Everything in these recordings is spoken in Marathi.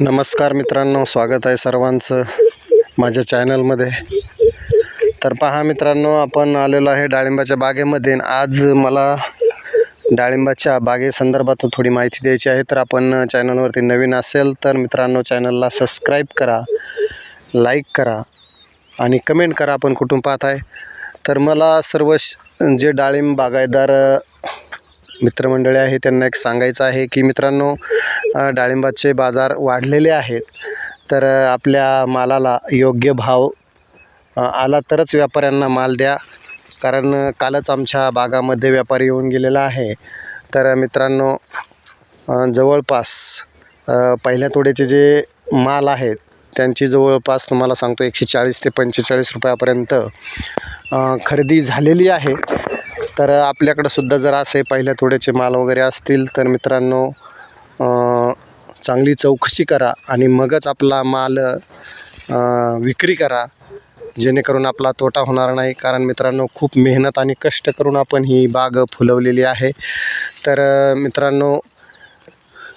नमस्कार मित्रांनो स्वागत आहे सर्वांचं माझ्या चॅनलमध्ये. तर पहा मित्रांनो आपण आलेलो आहे डाळिंबाच्या बागेमध्ये आज मला डाळिंबाच्या बागेसंदर्भात थोडी माहिती द्यायची आहे. तर आपण चॅनलवरती नवीन असेल तर मित्रांनो चॅनलला सबस्क्राईब करा लाईक करा आणि कमेंट करा आपण कुठून पाहत आहे. तर मला सर्व श- जे डाळिंब बागायतदार मित्रमंडळी आहे त्यांना एक सांगायचं आहे की मित्रांनो डाळिंबाचे बाजार वाढलेले आहेत तर आपल्या मालाला योग्य भाव आला तरच व्यापाऱ्यांना माल द्या. कारण कालच आमच्या बागामध्ये व्यापारी येऊन गेलेला आहे. तर मित्रांनो जवळपास पहिल्या तोड्याचे जे माल आहेत त्यांची जवळपास तुम्हाला सांगतो एकशे चाळीस ते पंचेचाळीस रुपयापर्यंत खरेदी झालेली आहे. तर आपल्याकडं सुद्धा जर असे पहिल्या थोड्याचे माल वगैरे असतील तर मित्रांनो चांगली चौकशी करा आणि मगच आपला माल विक्री करा. जेणेकरून आपला तोटा होणार नाही. कारण मित्रांनो खूप मेहनत आणि कष्ट करून आपण ही बाग फुलवलेली आहे. तर मित्रांनो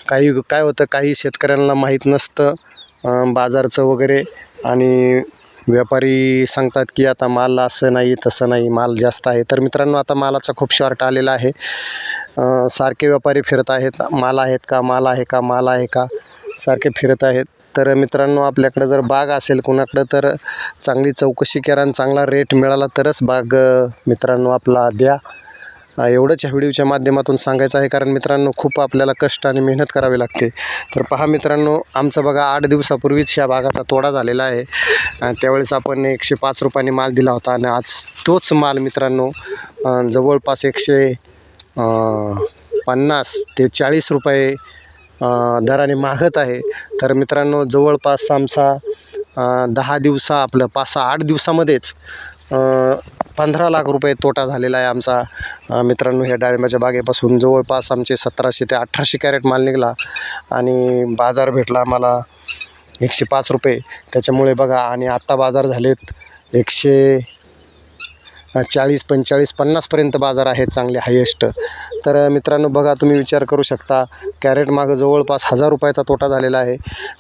काही काय होतं काही शेतकऱ्यांना माहीत नसतं बाजारचं वगैरे आणि व्यापारी सांगतात की आता माल असं नाही तसं नाही माल जास्त आहे. तर मित्रांनो आता मालाचा खूप शॉर्ट आलेला आहे. सारखे व्यापारी फिरत आहेत. माल आहेत का? माल आहे का? माल आहे का? सारखे फिरत आहेत. तर मित्रांनो आपल्याकडं जर बाग असेल कुणाकडं तर चांगली चौकशी करा आणि चांगला रेट मिळाला तरच बाग मित्रांनो आपला द्या. एवढंच ह्या व्हिडिओच्या माध्यमातून सांगायचं आहे कारण मित्रांनो खूप आपल्याला कष्ट आणि मेहनत करावी लागते. तर पहा मित्रांनो आमचं बघा आठ दिवसापूर्वीच ह्या भागाचा तोडा झालेला आहे. त्यावेळेस आपण एकशे पाच रुपयाने माल दिला होता. आणि आज तोच माल मित्रांनो जवळपास एकशे पन्नास ते चाळीस रुपये दराने मागत आहे. तर मित्रांनो जवळपास आमचा दहा दिवसा आपलं पाच सहा आठ दिवसामध्येच पंधरा लाख रुपये तोटा झालेला आहे आमचा. मित्रांनो ह्या डाळिंबाच्या बागेपासून जवळपास आमचे सतराशे ते अठराशे कॅरेट माल निघाला आणि बाजार भेटला आम्हाला एकशे पाच रुपये. त्याच्यामुळे बघा आणि आत्ता बाजार झालेत एकशे चाळीस पंचेचाळीस पन्नासपर्यंत बाजार आहेत चांगले हायेस्ट तर मित्रांनो बघा तुम्ही विचार करू शकता कॅरेट मागं जवळपास हजार रुपयाचा तोटा झालेला आहे.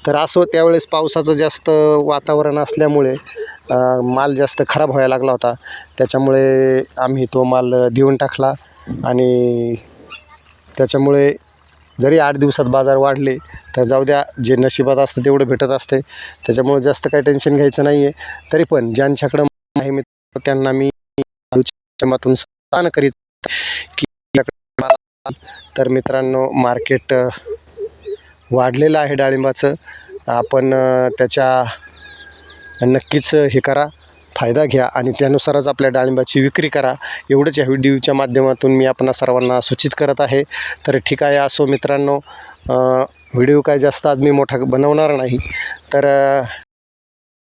तर असो त्यावेळेस पावसाचं जास्त वातावरण असल्यामुळे माल जास्त खराब व्हायला लागला होता. त्याच्यामुळे आम्ही तो माल देऊन टाकला आणि त्याच्यामुळे जरी आठ दिवसात बाजार वाढले तर जाऊ द्या जे नशिबात असतं तेवढं भेटत असते. त्याच्यामुळे जास्त काही टेन्शन घ्यायचं नाही आहे तरी पण ज्यांच्याकडं आहे मित्र त्यांना मी माध्यमातून स्थान करीत की तर मित्रांनो मार्केट वाढलेलं आहे डाळिंबाचं. आपण त्याच्या नक्कीच हे करा फायदा घ्या आणि त्यानुसारच आपल्या डाळिंबाची विक्री करा. एवढंच या व्हिडिओच्या माध्यमातून मी आपणा सर्वांना सूचित करत आहे. तर ठीक आहे असो मित्रांनो व्हिडिओ काय जास्त आज मी मोठा बनवणार नाही. तर